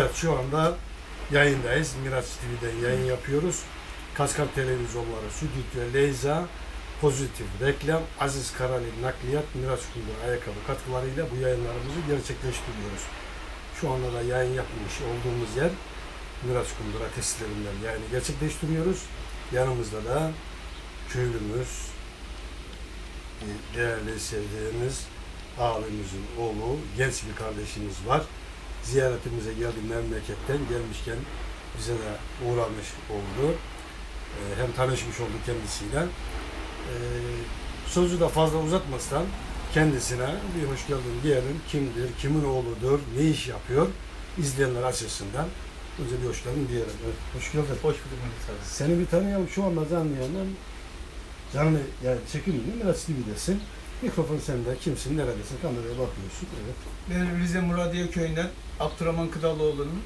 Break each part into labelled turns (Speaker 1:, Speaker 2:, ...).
Speaker 1: Evet şu anda yayındayız. Miraç TV'den yayın yapıyoruz. Kaskar televizyonları, Südüt ve Leyza, Pozitif Reklam, Aziz Karali Nakliyat, Miraç Kundur Ayakkabı katkılarıyla bu yayınlarımızı gerçekleştiriyoruz. Şu anda da yayın yapmış olduğumuz yer Miraç Kundura tesislerinden yayını gerçekleştiriyoruz. Yanımızda da köylümüz, e, değerli sevdiğimiz abimizin oğlu, genç bir kardeşimiz var ziyaretimize geldi memleketten gelmişken bize de uğramış oldu. Ee, hem tanışmış olduk kendisiyle. Ee, sözü de fazla uzatmadan kendisine bir hoş geldin diyelim. Kimdir, kimin oğludur, ne iş yapıyor izleyenler açısından. Önce bir hoş geldin diyelim. Evet, hoş geldin.
Speaker 2: Hoş bulduk Mehmet.
Speaker 1: Seni bir tanıyalım şu anda canlı yayından. Canlı yani çekimini Miraç TV'desin. Mikrofon sende. Kimsin, neredesin? Kameraya bakıyorsun. Evet.
Speaker 2: Ben Rize Muradiye köyünden Abdurrahman Kıdaloğlu'nun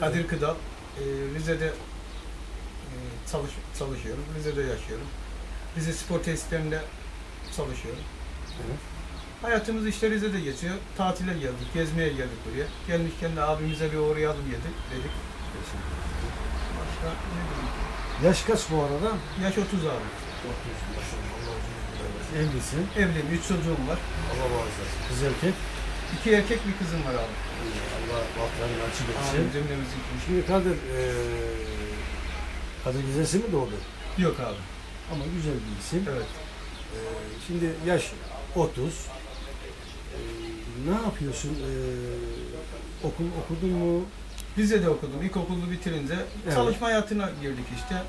Speaker 2: Kadir Kıdal. Ee, Rize'de e, çalış, çalışıyorum. Rize'de yaşıyorum. Rize spor tesislerinde çalışıyorum.
Speaker 1: Evet.
Speaker 2: Hayatımız işte Rize'de geçiyor. Tatile geldik, gezmeye geldik buraya. Gelmişken de abimize bir uğrayalım dedik. dedik. Başka ne bileyim.
Speaker 1: Yaş kaç bu arada?
Speaker 2: Yaş 30 abi.
Speaker 1: Evlisin.
Speaker 2: Evliyim, 3 çocuğum var.
Speaker 1: Allah bağışlasın. Kız erkek.
Speaker 2: İki erkek bir kızım var abi.
Speaker 1: Allah bahtlarını açık
Speaker 2: Abi
Speaker 1: etsin.
Speaker 2: cümlemizin
Speaker 1: Şimdi Kadir, eee Kadir Gizesi mi doğdu?
Speaker 2: Yok abi.
Speaker 1: Ama güzel bir isim.
Speaker 2: Evet.
Speaker 1: Eee, şimdi yaş 30. Eee, ne yapıyorsun? Eee, okul okudun mu?
Speaker 2: Rize'de okudum. İlkokulu bitirince
Speaker 1: Evet.
Speaker 2: çalışma hayatına girdik işte.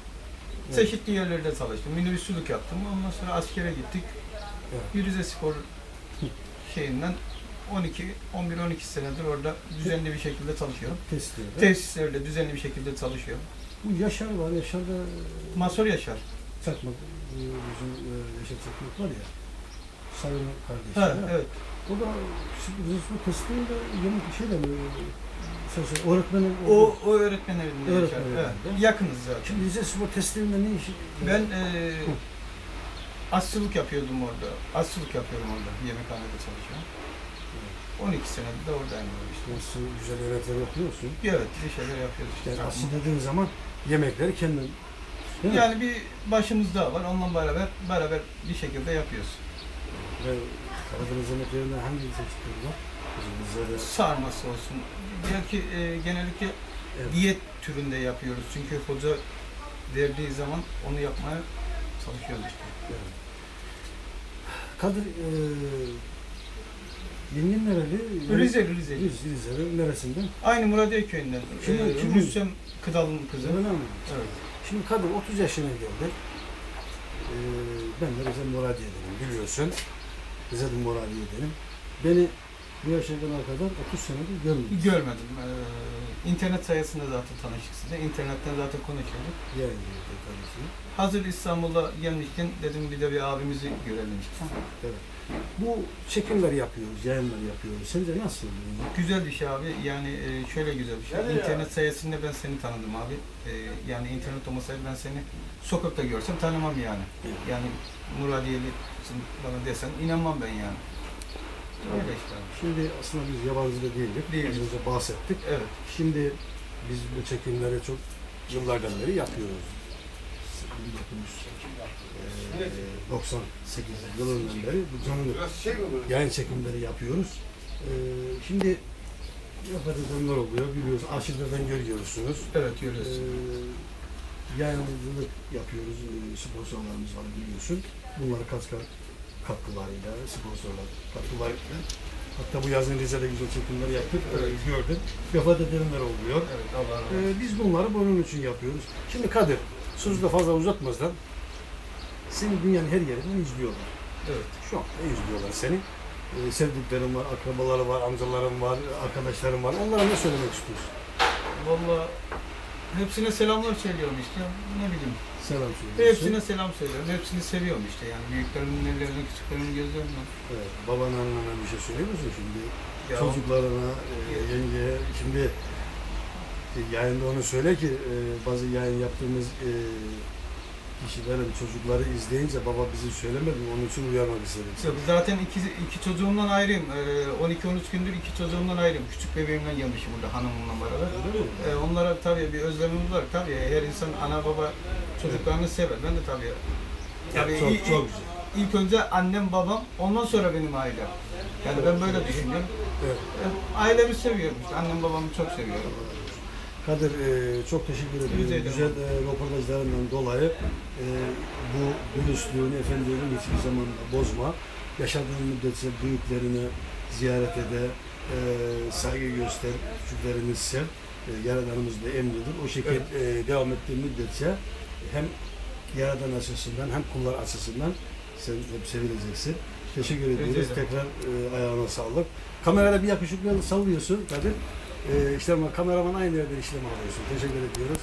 Speaker 1: Evet.
Speaker 2: Çeşitli yerlerde çalıştım. Minibüsçülük yaptım. Ondan sonra askere gittik.
Speaker 1: Evet.
Speaker 2: Rize Spor şeyinden 12, 11-12 senedir orada düzenli bir şekilde çalışıyorum.
Speaker 1: Testlerde.
Speaker 2: Tesislerde düzenli bir şekilde çalışıyorum.
Speaker 1: Bu Yaşar var. Yaşar'da
Speaker 2: Masör Yaşar.
Speaker 1: çakmak, bu bizim eee, Yaşar Çakmak var ya. Sayın kardeşi.
Speaker 2: Ha, evet.
Speaker 1: O da bu testinde yemek bir şey de mi? Söyle, öğretmenin
Speaker 2: O, o öğretmen evinde
Speaker 1: Öğretmen
Speaker 2: Yaşar. Evet. Yakınız zaten.
Speaker 1: Şimdi Rize Spor testlerinde ne işi?
Speaker 2: Ben eee aşçılık yapıyordum orada. Aşçılık yapıyorum orada. Yemekhanede çalışıyorum. 12 senedir de oradayım işte.
Speaker 1: Nasıl güzel yemekler yapıyorsun?
Speaker 2: Evet, bir şeyler yapıyoruz işte.
Speaker 1: Yani aslında dediğin zaman yemekleri kendin değil mi?
Speaker 2: Yani bir başımız daha var. Onunla beraber beraber bir şekilde yapıyoruz.
Speaker 1: Ve Karadeniz yemeklerinden hangi çeşitleri var? Rize'de
Speaker 2: Sarması olsun. Belki e, genellikle
Speaker 1: Evet.
Speaker 2: diyet türünde yapıyoruz. Çünkü hoca verdiği zaman onu yapmaya çalışıyoruz
Speaker 1: evet. Kadir eee yengen nereli?
Speaker 2: Rize, Rize.
Speaker 1: Rize, Rize'nin neresinden?
Speaker 2: Aynı Muradiye köyünden.
Speaker 1: Şimdi-
Speaker 2: Ee, Rüstem Kıdal'ın kızı.
Speaker 1: Öyle mi?
Speaker 2: Evet.
Speaker 1: Şimdi Kadir 30 yaşına geldi. Ee, ben de Rize Moradiye dedim biliyorsun. Rize Moradiye dedim. Beni bu yaşa kadar 30 senedir görmedim.
Speaker 2: Görmedim. Ee, internet sayesinde zaten tanıştık size. İnternetten zaten konuşuyorduk.
Speaker 1: Yani kendisini.
Speaker 2: Hazır İstanbul'a gelmişken dedim bir de bir abimizi görelim işte.
Speaker 1: Evet. Bu çekimler yapıyoruz, yayınlar yapıyoruz. Sence nasıl?
Speaker 2: Güzel bir şey abi. Yani e, şöyle güzel bir şey.
Speaker 1: Yani ya.
Speaker 2: İnternet sayesinde ben seni tanıdım abi. E, yani internet olmasaydı ben seni sokakta görsem tanımam yani. Yani Muradiyelisin bana desen inanmam ben yani. Öyle işte abi.
Speaker 1: Şimdi aslında biz yabancı da değildik.
Speaker 2: Değiliz.
Speaker 1: Önce bahsettik.
Speaker 2: Evet.
Speaker 1: Şimdi biz bu çekimleri çok yıllardan beri yapıyoruz. 1998 yılından beri bu canlı yayın çekimleri yapıyoruz. Ee, şimdi yapatılanlar oluyor biliyoruz. Arşivlerden görüyorsunuz.
Speaker 2: Evet
Speaker 1: Ee,
Speaker 2: görüyorsun.
Speaker 1: yayıncılık yapıyoruz. Ee, sponsorlarımız var biliyorsun. Bunları katkı katkılarıyla, sponsorlar katkılarıyla. Hatta bu yazın Rize'de güzel çekimler yaptık.
Speaker 2: Evet.
Speaker 1: Gördüm. Vefat edenler oluyor.
Speaker 2: Evet Allah razı olsun.
Speaker 1: Ee, biz bunları bunun için yapıyoruz. Şimdi Kadir, sözü de fazla uzatmadan seni dünyanın her yerinden izliyorlar.
Speaker 2: Evet.
Speaker 1: Şu anda izliyorlar seni. Ee, sevdiklerin var, akrabaları var, amcaların var, arkadaşların var. Onlara ne söylemek istiyorsun?
Speaker 2: Valla hepsine selamlar söylüyorum işte. Ne bileyim.
Speaker 1: Selam söylüyorsun.
Speaker 2: Hepsine selam söylüyorum. Hepsini seviyorum işte yani. Büyüklerimin ellerine, küçüklerimin gözlerine.
Speaker 1: Evet, babana, annene bir şey söylüyor musun şimdi?
Speaker 2: Ya,
Speaker 1: Çocuklarına, e, yengeye. Şimdi e, yayında onu söyle ki e, bazı yayın yaptığımız e, kişilerin çocukları izleyince baba bizi söylemedi? Onun için uyarmak istedim.
Speaker 2: Yok, Zaten iki, iki çocuğumdan ayrıyım. Ee, 12-13 gündür iki çocuğumdan ayrıyım. Küçük bebeğimden gelmişim burada hanımımla beraber.
Speaker 1: Öyle mi?
Speaker 2: Ee, onlara tabii bir özlemimiz var. Tabii her insan ana baba çocuklarını sever. Ben de tabii. tabii
Speaker 1: çok,
Speaker 2: ilk,
Speaker 1: çok güzel.
Speaker 2: ilk önce annem babam ondan sonra benim ailem. Yani ben böyle düşünüyorum.
Speaker 1: Evet.
Speaker 2: Ee, Ailemi seviyorum işte. Annem babamı çok seviyorum.
Speaker 1: Kadir e, çok teşekkür ediyorum. Güzel e, röportajlarından dolayı e, bu dürüstlüğünü, efendiliğini hiçbir zaman bozma. Yaşadığın müddetçe büyüklerini ziyaret ede, e, saygı göster, küçüklerini sev. E, Yaradanımız da emridir. O şekilde e, devam ettiği müddetçe hem Yaradan açısından hem kullar açısından sen hep sevileceksin. Teşekkür ediyoruz. Tekrar e, ayağına sağlık. Kamerada bir yakışıklı sallıyorsun Kadir. E, işte ama kameraman aynı yerden işlem alıyorsun. Teşekkür ediyoruz.